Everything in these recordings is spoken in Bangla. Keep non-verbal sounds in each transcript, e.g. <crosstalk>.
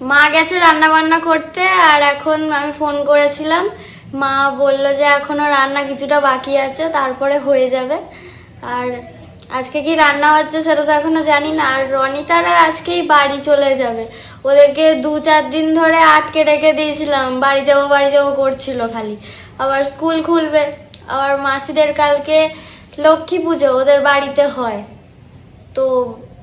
মা গেছে রান্না বান্না করতে, আর এখন আমি ফোন করেছিলাম। মা বলল যে এখনও রান্না কিছুটা বাকি আছে, তারপরে হয়ে যাবে। আর আজকে কি রান্না হচ্ছে সেটা তো এখনও জানি না। আর রনিতারা আজকেই বাড়ি চলে যাবে। ওদেরকে দু চার দিন ধরে আটকে রেখে দিয়েছিলাম। বাড়ি যাব বাড়ি যাব করছিল খালি। আবার স্কুল খুলবে। আবার মাসিদের কালকে লক্ষ্মী পুজো ওদের বাড়িতে হয়। তো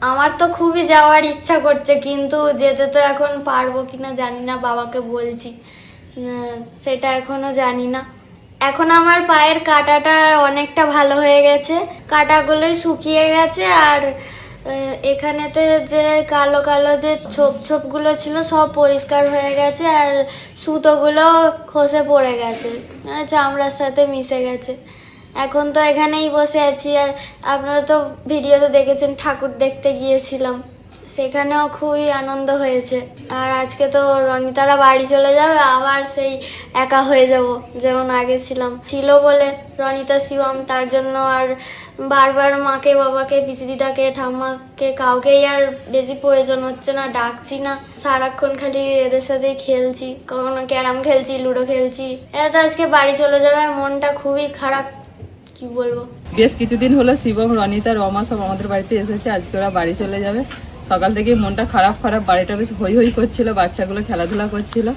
আমার তো খুবই যাওয়ার ইচ্ছা করছে, কিন্তু যেতে তো এখন পারব কিনা জানি না, বাবাকে বলছি। সেটা এখনও জানি না। এখন আমার পায়ের কাটাটা অনেকটা ভালো হয়ে গেছে, কাটাগুলোই শুকিয়ে গেছে আর এখানেতে যে কালো কালো যে ছোপ ছোপগুলো ছিল সব পরিষ্কার হয়ে গেছে আর সুতোগুলো খসে পড়ে গেছে। মানে চামড়ার সাথে মিশে গেছে। এখন তো এখানেই বসে আছি আর আপনারা তো ভিডিওতে দেখেছেন, ঠাকুর দেখতে গিয়েছিলাম। সেখানেও খুবই আনন্দ হয়েছে। আর আজকে তো রনিতারা বাড়ি চলে যাবে, আবার সেই একা হয়ে যাব যেমন আগে ছিলাম। ছিল বলে রনিতা শিবম, তার জন্য আর বারবার মাকে, বাবাকে পিসি দিদাকে ঠাম্মাকে কাউকেই আর বেশি প্রয়োজন হচ্ছে না, ডাকছি না। সারাক্ষণ খালি এদের সাথেই খেলছি, কখনো ক্যারাম খেলছি, লুডো খেলছি। এরা তো আজকে বাড়ি চলে যাবে, মনটা খুবই খারাপ। কি বলব? বেশ কিছুদিন হলো শিবম রনিতা, রমা সব আমাদের বাড়িতে এসেছে, আজকে ওরা বাড়ি চলে যাবে। সকাল থেকে মনটা খারাপ খারাপ, বাড়িটা বেশ হই হই করছিল, বাচ্চাগুলো খেলাধুলা করছিল,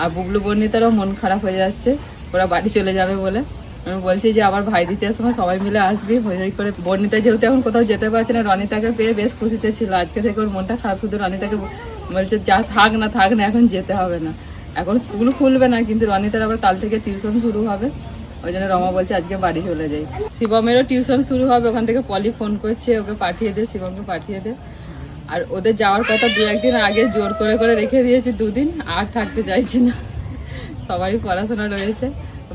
আর বুবলু বর্ণিতারও মন খারাপ হয়ে যাচ্ছে, ওরা বাড়ি চলে যাবে বলে। আমি বলছি যে আবার ভাই দিতে সময় সবাই মিলে আসবি হই হই করে। বর্ণিতা যেহেতু এখন কোথাও যেতে পারছে না, রনিতাকে পেয়ে বেশ খুশিতে ছিল। আজকে থেকে ওর মনটা খারাপ, শুধু রনিতাকে বলছে, যা থাক না থাক না, এখন যেতে হবে না। এখন স্কুল খুলবে না, কিন্তু রনিতার আবার কাল থেকে টিউশন শুরু হবে। ওই জন্য রমা বলছে আজকে বাড়ি চলে যাই। শিবমেরও টিউশন শুরু হবে, ওখান থেকে পলি ফোন করছে, ওকে পাঠিয়ে দে, শিবমকে পাঠিয়ে দে। আর ওদের যাওয়ার কথা দু একদিন আগে জোর করে করে রেখে দিয়েছি দুদিন, আর থাকতে চাইছি না। সবারই পড়াশোনা রয়েছে।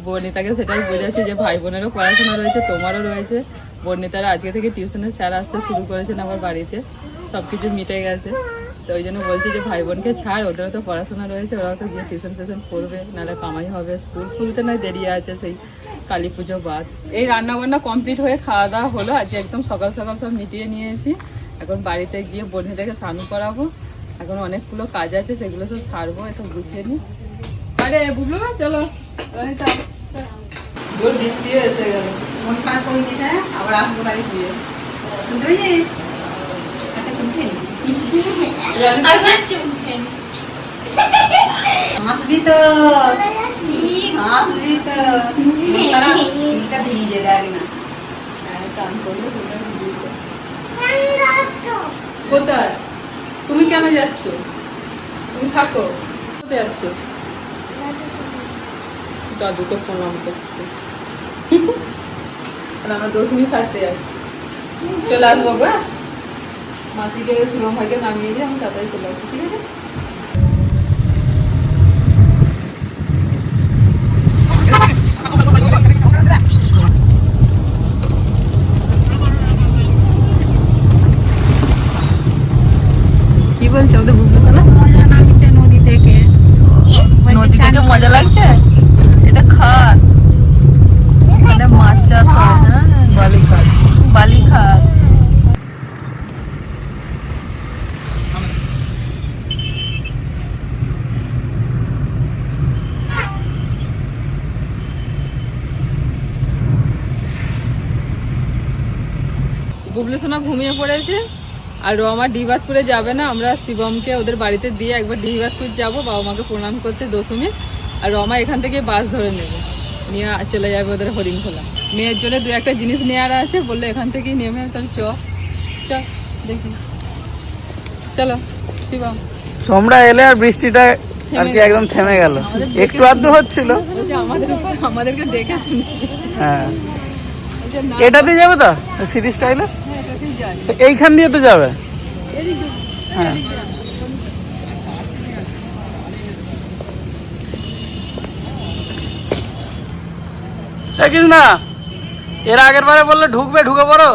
বর্ণিতাকে সেটাই বোঝাচ্ছি যে ভাই বোনেরও পড়াশোনা রয়েছে, তোমারও রয়েছে। বর্ণিতারা আজকে থেকে টিউশনের স্যার আসতে শুরু করেছেন আমার বাড়িতে। সব কিছু মিটে গেছে। তো ওই জন্য বলছি যে ভাই বোনকে ছাড়, ওদেরও তো পড়াশোনা রয়েছে, ওরাও তো গিয়ে টিউশন টিউশন করবে নাহলে কামাই হবে। স্কুল খুলতে নয়, দেরি আছে সেই কালী পুজো বাদ। এই রান্না বান্না কমপ্লিট হয়ে খাওয়া দাওয়া হলো, আজকে একদম সকাল সকাল সব মিটিয়ে নিয়েছি। এখন বাড়িতে গিয়ে বন্ধুদেরকে স্নান করাবো। এখন অনেকগুলো কাজ আছে, সেগুলো সব সারবো একটু গুছিয়ে নিই আরে, বুবলু, চলো বৃষ্টিও এসে গেল। মন খারাপ করে দিয়েছে আবার আসব গাড়ি দিয়ে শুনতে পেয়েছিস ভিজে দেখ না। কোথায় তুমি কেন যাচ্ছ তুমি থাকো কোথায় যাচ্ছ দাদুকে প্রণাম করছে আমরা দশমী সারতে যাচ্ছি চলে আসব গো? মাসিকে শিবম ভাইকে নামিয়ে দিয়ে আমি তাড়াতাড়ি চলে আসব ঠিক আছে? কি বলছে? আমাদের বুঝতে না? মজা লাগছে নদী থেকে নদী থেকে মজা লাগছে? এটা খাত এখানে মাছ চাষ হয় না? বালি খাত বুবলু সোনা ঘুমিয়ে পড়েছে। আর রমা ডিবাতপুরে যাবে না। আমরা শিবমকে ওদের বাড়িতে দিয়ে একবার ডিবাতপুর যাব। বাবা মাকে প্রণাম করতে দশমী। আর রমা এখান থেকে বাস ধরে নেবে। নিয়ে চলে যাবে ওদের হরিণখোলা। মেয়ের জন্য দু একটা জিনিস নেওয়ার আছে। বললে এখান থেকেই নেমে তাহলে চ। চ দেখি। চলো শিবম। তোমরা এলে আর বৃষ্টিটা আর কি একদম থেমে গেল। একটু আধটু হচ্ছিল। আমাদের উপর আমাদেরকে দেখে হ্যাঁ। এটাতে যাবে তো? সিটি স্টাইলে? তো এইখান দিয়ে তো যাবে? হ্যাঁ। দেখিস না এর আগের বারে বললে ঢুকবে, ঢুকে পড়ো।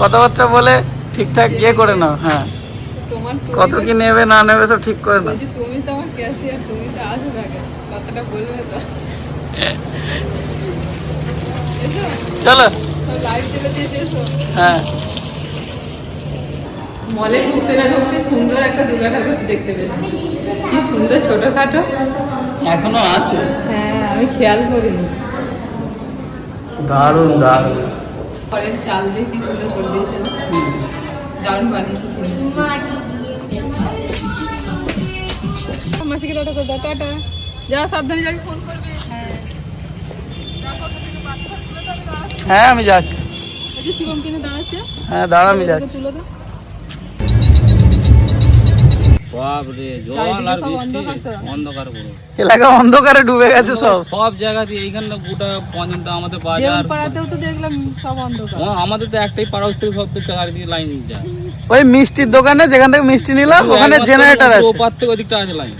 কথাবার্তা বলে ঠিকঠাক ইয়ে করে নাও হ্যাঁ। কত কি নেবে, না নেবে, সব ঠিক করে নাও। তুমি তো আমার ক্যাশিয়ার, তুমি তো কথাটা বলবে তো। চলো। হ্যাঁ। মলে ঢুকতে না ঢুকতে সুন্দর একটা দুর্গা ঠাকুর দেখতে পেলাম। কি সুন্দর ছোটখাটো। এখনও আছে। হ্যাঁ আমি খেয়াল করিনি। দারুণ দারুণ। পরের চাল দিয়ে কি সুন্দর করে দিয়েছে না? দারুণ বানিয়েছে মাসিকে টাটা করে টাটা। যা সাবধানে যাবি ফোন করবি হ্যাঁ আমি যাচ্ছি। হ্যাঁ দাঁড়া আমি যাচ্ছি। তুলে দাও। বাপরে জল চারিদিকে আর সব বৃষ্টি। অন্ধকার তো। অন্ধকার পুরো। এলাকা অন্ধকারে ডুবে গেছে সব। সব জায়গাতে এইখানে গোটা পর্যন্ত আমাদের বাজার। তো দেখলাম সব অন্ধকার। আমাদের তো একটাই পাড়া হচ্ছে সব তো চারিদিকে লাইন যায় ওই মিষ্টির দোকানে যেখান থেকে মিষ্টি নিলাম ওখানে জেনারেটর আছে ওপার থেকে ওদিকটা আছে লাইন।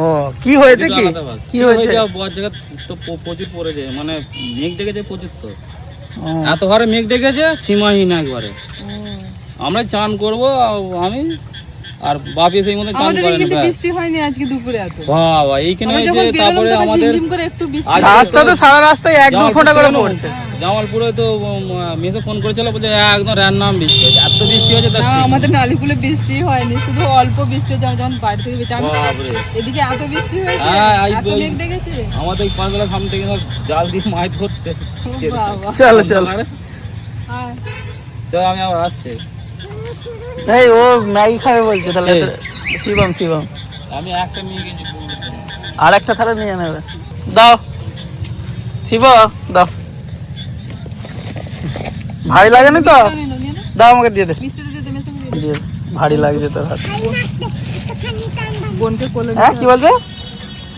ও কি হয়েছে কি? কি হয়েছে? বর জায়গা তো প্রচুর পড়েছে মানে মেঘ ডেকেছে প্রচুর তো। এত হারে মেঘ ডেকেছে সীমাহীন একবারে। আমরা চান করব আমি আর বাপি সেই মতো চান আমাদের করেন কিন্তু বৃষ্টি হয়নি আজকে দুপুরে এত। বাবা এইখানে বেরোলাম তারপরে আমাদের ঝিমঝিম করে একটু বৃষ্টি আজ- রাস্তাতে সারা রাস্তায় এক দু ফোঁটা করে পড়ছে। জামালপুরে তো মেসে ফোন করেছিল বলছে একদম র্যান্ডাম বৃষ্টি হয়েছে। এত বৃষ্টি হয়েছে তার না আমাদের নালিকুলে বৃষ্টি হয়নি শুধু অল্প বৃষ্টি হয়েছে আমি যখন বাড়ি থেকে বেরোচ্ছি আমি- এদিকে এত বৃষ্টি হয়েছে হ্যাঁ, এই এত মেঘ আমাদের পাঁচতলা সামনে থেকে সব জাল দিয়ে মাছ ধরছে। চলো চল আমি আবার আসছি। এই ও ম্যাগি খাবে বলছে তাহলে শিবম শিবম। আমি একটা নিয়ে গেছি আর একটা তাহলে নিয়ে নেবে। দাও। শিব দাও। ভারী লাগেনি তো। দাও আমাকে দিয়ে দে। দিয়ে। ভারী লাগছে তোর হাতে। বোনকে কোলে হ্যাঁ কি বলছে।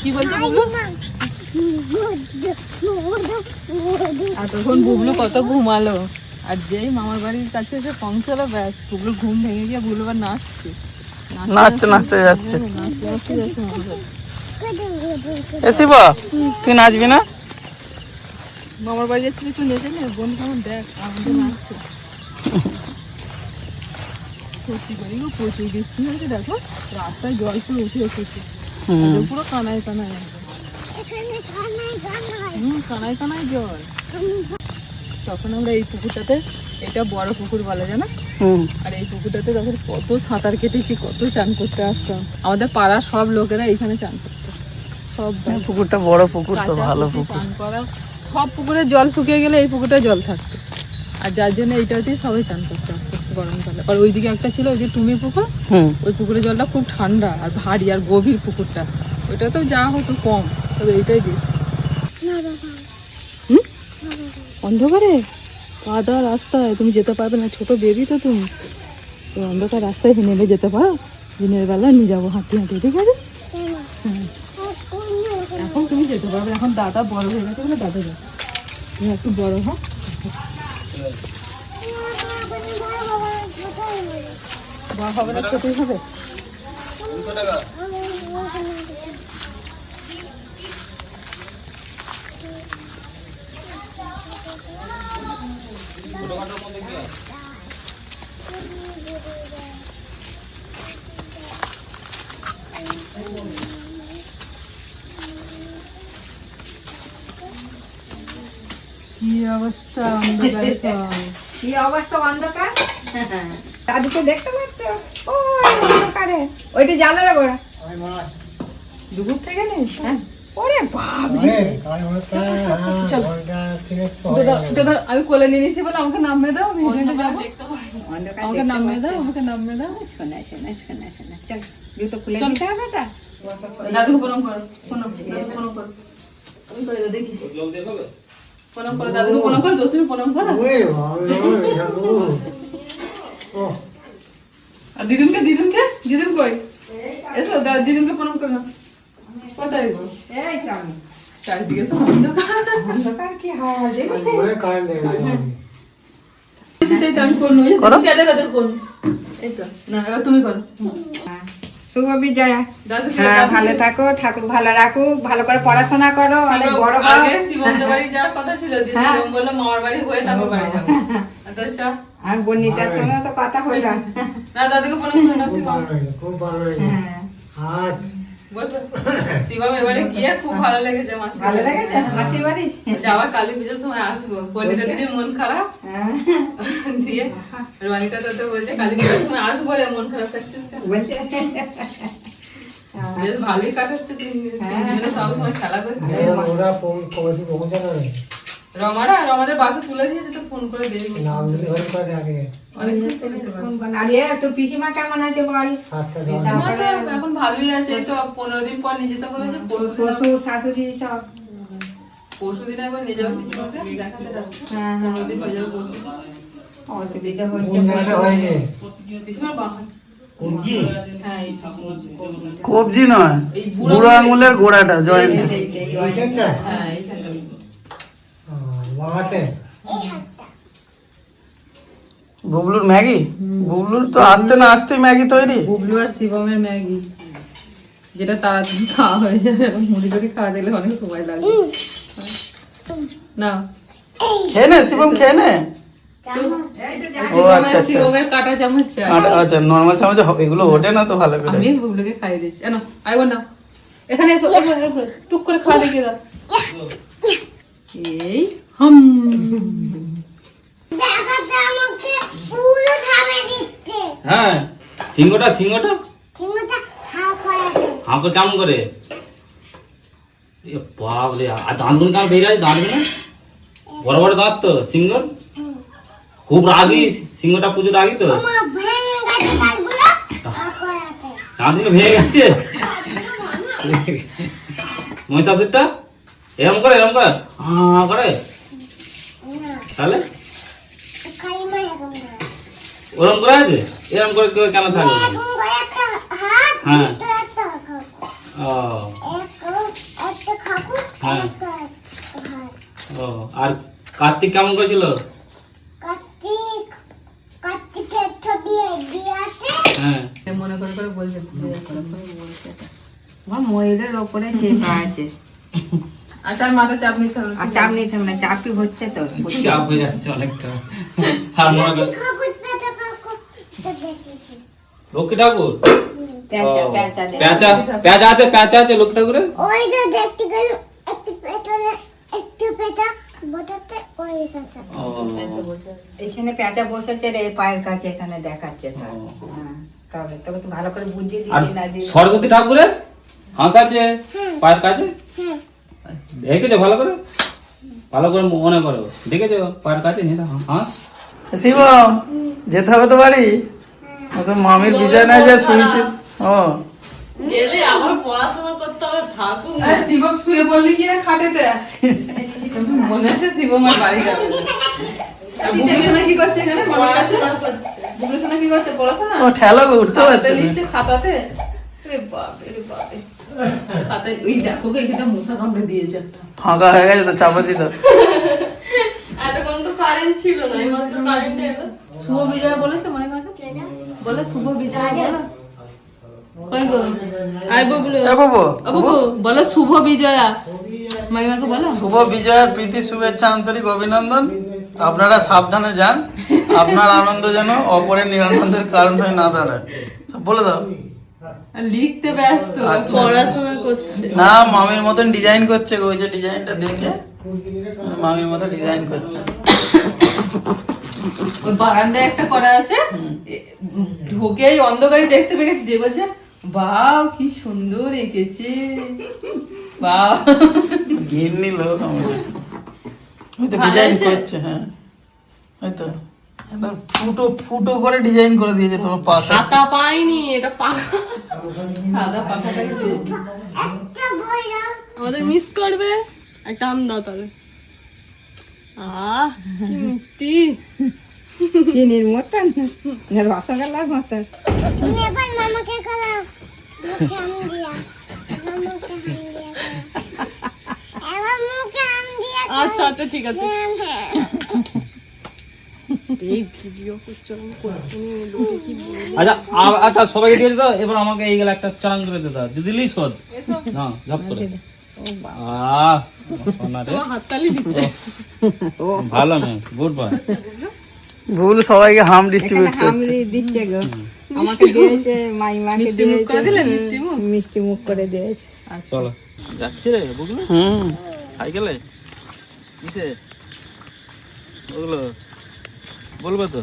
কি বলছে বুবলু এতক্ষণ বুবলু কত ঘুমালো। আর যেই মামার বাড়ির কাছে এসে পৌঁছালো ব্যাস বুবলু ঘুম ভেঙে গিয়ে বুবলু আবার নাচছে। নাচতে নাচতে যাচ্ছে। নাচতে নাচতে যাচ্ছে মামার বাড়ি। এ শিব তুই নাচবি না? মামার বাড়ি যাচ্ছিলি একটু নেচে নে বোন কেমন দেখ আমাদের নাচছে। সত্যি করে গো প্রচুর বৃষ্টি হয়েছে দেখো রাস্তায় জল পুরো উঠে এসেছে। পুরো কানায় কানায়। কানায় কানায় জল। তখন আমরা এই পুকুরটাতে এটা বড় পুকুর বলে জানো? হুম। আর এই পুকুরটাতে তখন কত সাঁতার কেটেছি কত চান করতে আসতাম। আমাদের পাড়ার সব লোকেরা এখানে চান করতো। সব পুকুরটা বড় পুকুর তো ভালো পুকুর। চান করা সব পুকুরে জল শুকিয়ে গেলে এই পুকুরটা জল থাকতো। আর যার জন্য এইটাতেই সবাই চান করতে আসতো গরমকালে আর ওইদিকে একটা ছিল ওই যে টুমি পুকুর হুম। ওই পুকুরের জলটা খুব ঠান্ডা আর ভারী আর গভীর পুকুরটা। ওইটা তো যা হতো কম তবে এইটাই বেশি? অন্ধকারে? কাদা রাস্তায়। তুমি যেতে পারবে না, ছোট বেবি তো তুমি। তো অন্ধকার রাস্তায় নেমে যেতে পারো। দিনের বেলা নিয়ে যাব হাঁটি হাঁটি ঠিক আছে? হুম। এখন তুমি যেতে পারবে এখন দাদা বড় হয়ে গেছে বলে দাদা যাবে। তুমি একটু বড় হও। বড় হবে না, ছোটই হবে। কি অবস্থা অন্ধকারে কি অবস্থা অন্ধকার? <laughs> দাদুকে দেখতে পাচ্ছ। ওই অন্ধকারে। ওইটা জানো গোড়া দুপুর থেকে নেই হ্যাঁ। ওরে বাপ রে দাদা, দাদা, আমি কোলে নিয়ে নিচ্ছি বলে আমাকে নামিয়ে দাও আমি হেঁটে যাব। আমাকে নামিয়ে দাও আমাকে নামিয়ে দাও। শোনা শোনা শোনা শোনা। চল জুতো খুলে দিতে হবে তা দাদুকে প্রণাম করো প্রণাম প্রণাম করো। আমি করে দাও দেখি। প্রণাম করো দাদুকে প্রণাম করো প্রণাম করো। আর দিদুনকে দিদুনকে দিদুন কই? এসো দিদুনকে প্রণাম করো। কোথায় গো এই তো আমি। চারিদিকে অন্ধকার। অন্ধকার কি হয় দেখি এই তো আমি করব এই যে দিদুন কাদের কাদের করব এই তো না এবার তুমি করো। শুভ বিজয়া। হ্যাঁ ভালো থাকো ঠাকুর ভালো রাখুক ভালো করে পড়াশোনা করো অনেক বড় হও। আগে শিবমদের বাড়ি যাওয়ার কথা ছিল হ্যাঁ। শিবম বলল মামার বাড়ি হয়ে তারপর বাড়ি যাব। <laughs> আচ্ছা, আচ্ছা আর বর্ণিতার সঙ্গে তো কথা হইল। না দাদুকে করো না শিবম। হ্যাঁ। বসো শিবম এবারে গিয়ে খুব ভালো লেগেছে মাসি ভালো লেগেছে? মাসির বাড়ি? যে আবার কালী পুজোর সময় আসব। পরিণীতা দিদির মন খারাপ। হ্যাঁ। দিয়ে রনিতা তো বলছে কালী পুজোর সময় আসব রে মন খারাপ থাকছিস কেন? বলছে। বেশ ভালোই কাটাচ্ছে তিন দিন তিন দিনে সবসময় খেলা করছে ওরা পৌ- পৌঁছে পৌঁছে না। রমারা রমাদের বাসে তুলে দিয়েছে তো ফোন করে দেখব নাম দিতে হতে পারে আগে। অনেকক্ষণ তুলেছে বাসে। ফোন করো। আর এ তোর পিসিমা কেমন আছে বল? সাতটা দশ। পিসিমা তো এখন ভালোই আছে তো পনেরো দিন পর নিয়ে যেতে বলেছে শ্বশুর শাশুড়ি সব। পরশু দিন একবার নিয়ে যাব পিসিমাকে দেখাতে যাচ্ছে হ্যাঁ পনেরো দিন হয়ে যাবে পরশু অসুবিধা হচ্ছে। কোন জায়গাটা হয়নি পিসিমার বাহন কুঞ্জি হ্যাঁ। কবজি নয় এই বুড়ো আঙুলের গোড়াটা জয়েন্ট। হ্যাঁ বুবলুর ম্যাগি? বুবলুর তো আসতে না আসতে ম্যাগি তৈরি? বুবলু আর শিবমের ম্যাগি। যেটা তাড়াতাড়ি খাওয়া হয়ে যাবে। মুড়ি করে খাওয়া দিলে অনেক সময় লাগবে। না। খেয়ে নে শিবম খেয়ে নে। ও আচ্ছা আচ্ছা। শিবমের কাটা চামচ চাই। আচ্ছা, নর্মাল চামচ এগুলো ওঠে না তো ভালো করে? আমি বুবলুকে খাইয়ে দিচ্ছি। আইব না এখানে এসো। টুক করে খাওয়া দেখিয়ে দাও। এই হাম। হ্যাঁ সিংহটা সিংহটা? হাঁকে কেমন করে? এ বাপরে আর দাঁতগুলো কেমন বেরিয়ে আছে দাঁতগুলো বড় বড় দাঁত তো সিংহ? খুব রাগি সিংহটা পুজো রাগি তো। করাতে দাঁতগুলো ভেঙে গেছে? মহিষাসুরটা? এরম করে এরম করে। হা করে। তাহলে? ওরম করে আছে? এরম করে কেউ কেন হাত হ্যাঁ। ও। হ্যাঁ। ও আর কার্তিক কেমন করেছিল? হ্যাঁ। মনে করে করে বলছে ময়ূরের ওপরে চেপা আছে। <laughs> আচ্ছা আর মাথা চাপ নিতে হবে আর চাপ নিতে হবে না চাপই হচ্ছে তো চাপ হয়ে যাচ্ছে অনেকটা। আর মনে ঠাকুর? আছে আছে ঠাকুরের? ওই যে দেখতে গেল একটু একটু পেটা বোটাতে ওই এখানে পেঁচা বসেছে রে পায়ের কাছে এখানে দেখাচ্ছে তো। ও। হ্যাঁ, তবে তোকে তো ভালো করে বুঝিয়ে না সরস্বতী ঠাকুরের? হাঁস আছে পায়ের কাছে? হ্যাঁ দেখেছ ভালো করে? ভালো করে মনে করো। দেখেছ পায়ের কাছে হাঁস শিবম যেতে হবে তো বাড়ি? ও তো মামির বিছানায় যে শুয়েছিস ও। আরে শিবম শুয়ে পড়লি কি আর খাটেতে? মনে আছে শিবম আর বাড়ি যাবে কি করছে এখানে? পড়াশোনা? করছে। সোনা কি করছে? পড়াশোনা? ও ঠেলো উঠতে পারছে না। লিখছে খাতাতে? আরে বাপরে রে বাপরে। ফাঁকা হয়ে গেছে তো চাপা দিত এতক্ষণ তো কারেন্ট ছিল না এইমাত্র কারেন্ট এলো। শুভ বিজয় বলেছে মাইমাকে বলে শুভ বিজয় বলো কই গো? আই ববলু। এ বাবু। আবু বলো শুভ বিজয়া। মাইমাকে বলো। শুভ বিজয়ের প্রীতি শুভেচ্ছা আন্তরিক অভিনন্দন। আপনারা সাবধানে যান। আপনার আনন্দ যেন অপরের নিরানন্দের কারণ হয়ে না দাঁড়ায়। বলে দাও। লিখতে ব্যস্ত আচ্ছা। পড়াশোনা করছে। না মামির মতন ডিজাইন করছে ওই যে ডিজাইনটা দেখে। মামির মতো ডিজাইন করছে। ওই বারান্দায় একটা করা আছে এ- ঢুকেই অন্ধকারে দেখতে পেয়ে গেছি দিয়ে বলছে বাও কি সুন্দর এঁকেছে। বাও গিন্নি লোক আমাদের। হয়তো ডিজাইন করছে হ্যাঁ। হয়তো। একদম ফুটো ফুটো করে ডিজাইন করে দিয়েছে তোমার পাতা। হাতা পাইনি এটা পাকা সাদা আমাদের মিস করবে। একটা আম দাও তাহলে। আহ কি মিষ্টি। চিনির মতন। রসগোল্লার মতন। তুমি এবার মামাকে আচ্ছা আচ্ছা ঠিক আছে। এই ভিডিও? আচ্ছা আচ্ছা সবাইকে দিয়ে দাও এবার আমাকে এই গেলে একটা চালান করে দাও। না করে। ভালো মেয়ে গুড বয় ভুল সবাইকে হাম ডিস্ট্রিবিউট করছে। দিচ্ছে গো। আমাকে দিয়েছে মাইমাকে মিষ্টি মুখ করে দিলে মিষ্টি মুখ? মিষ্টি মুখ করে দিয়েছে। চলো। যাচ্ছি রে বুঝলো হুম। সাইকেলে? কিসে? ওগুলো? বলব তো?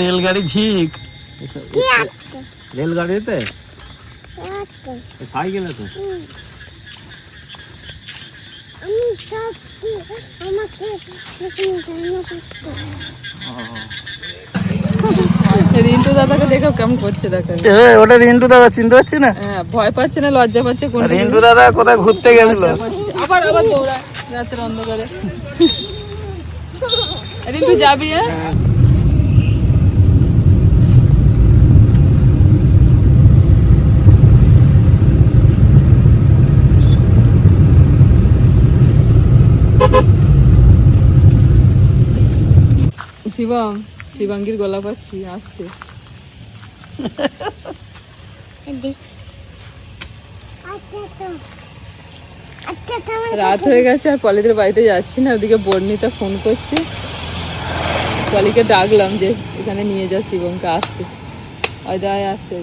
রেলগাড়ি ঝিক রেলগাড়িতে? সাইকেলে তো। আমি সত্যি আমাকে জানো করতে রিন্টু দাদাকে দেখো কেমন করছে দেখো। ওটা রিন্টু দাদা চিনতে পারছি না? হ্যাঁ ভয় পাচ্ছে না লজ্জা পাচ্ছে কোন রিন্টু দাদা কোথায় ঘুরতে গেছিল? আবার আবার দৌড়ায়। রাতের অন্ধকারে। রিন্টু যাবি হ্যাঁ? শিবম শিবাঙ্গীর গলা পাচ্ছি আসছে। আচ্ছা রাত হয়ে গেছে আর পলিদের বাড়িতে যাচ্ছি না ওদিকে বর্ণিতা ফোন করছে। পলিকে ডাকলাম যে এখানে নিয়ে যা শিবমকে আসতে। দায় আসতে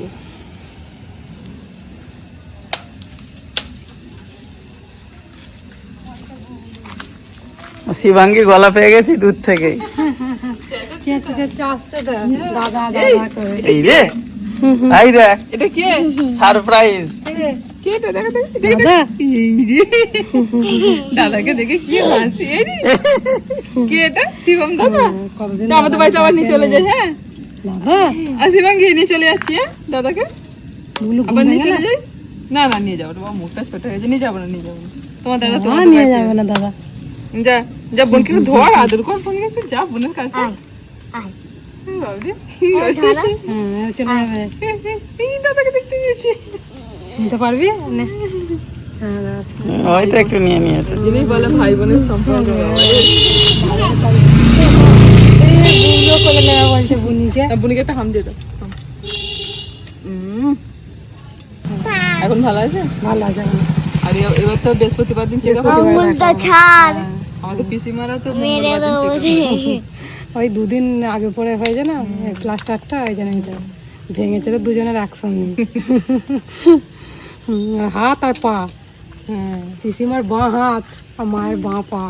শিবাঙ্গী গলা পেয়ে গেছি দূর থেকে। আসছে এই রে এই এটা কে? সারপ্রাইজ। এটা দেখা দাদা। দাদাকে দেখে কি হাসি এই এটা শিবম দাদা। আমাদের বাড়িতে আবার নিয়ে চলে যায় হ্যাঁ। আর শিবম গিয়ে নিয়ে চলে যাচ্ছি হ্যাঁ দাদাকে। আবার নিয়ে চলে যাই? না না নিয়ে যাব তোমার মুখটা ছোট হয়েছে নিয়ে যাব না নিয়ে যাব তোমার দাদা তোমার নিয়ে যাবে না দাদা। যা যা বোনকে ধর আদর কর বোনকে একটু যা বোনের কাছে। হ্যাঁ দাদাকে দেখতে গেছি নিতে পারবি? নে। হ্যাঁ ওই একটু নিয়ে নিয়েছে যিনি বলে ভাই বোনের সম্পর্ক। বুঝলো করে নেওয়া বলছে বুনিকে একটা হাম দিয়ে দাও। হাম। এখন ভালো আছে? ভালো আছে আর এবার তো বৃহস্পতিবার দিন চেক ছাড়। আমাদের পিসিমারা তো। ওই দুদিন আগে পরে হয়েছে না প্লাস্টারটা ওই জন্য ভেঙেছে তো দুজনের একসঙ্গে। হাত আর পা। হ্যাঁ পিসিমার বাঁ হাত আর মায়ের বাঁ পা।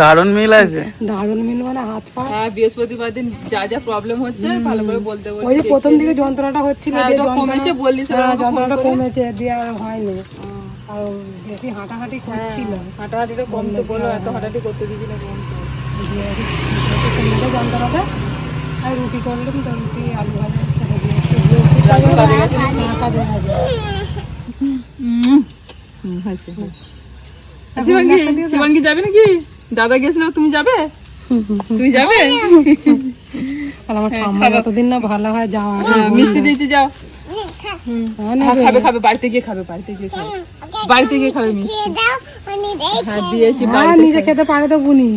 দারুণ মিল আছে। দারুণ মিল মানে হাত পা। হ্যাঁ বৃহস্পতিবার দিন যা যা প্রবলেম হচ্ছে ভালো করে বলতে বলতে ওই যে প্রথম দিকে যন্ত্রণাটা হচ্ছিল হ্যাঁ, যে কমেছে বললি স্যার হ্যাঁ, যন্ত্রণাটা কমেছে দিয়ে আর হয়নি। আর বেশি হাঁটাহাঁটি করছিল। হাঁটাহাঁটিটা কমতে বলো এত হাঁটাহাঁটি করতে দিবি না দিয়ে কমেছে যন্ত্রণাটা আর রুটি করলাম তো রুটি আলু ভাজা হ্যাঁ, শিবাঙ্গী শিবাঙ্গী যাবে নাকি? দাদা গেছিল তুমি যাবে? তুমি যাবে? যতদিন না ভালো হয় যাওয়া হ্যাঁ, মিষ্টি দিয়েছি যাও। হ্যাঁ, হ্যাঁ, খাবে খাবে বাড়িতে গিয়ে খাবে বাড়িতে গিয়ে খাবে। বাড়িতে গিয়ে খাবে মিষ্টি। দাও হ্যাঁ দিয়েছি হ্যাঁ নিজে খেতে পারে তো বুনি।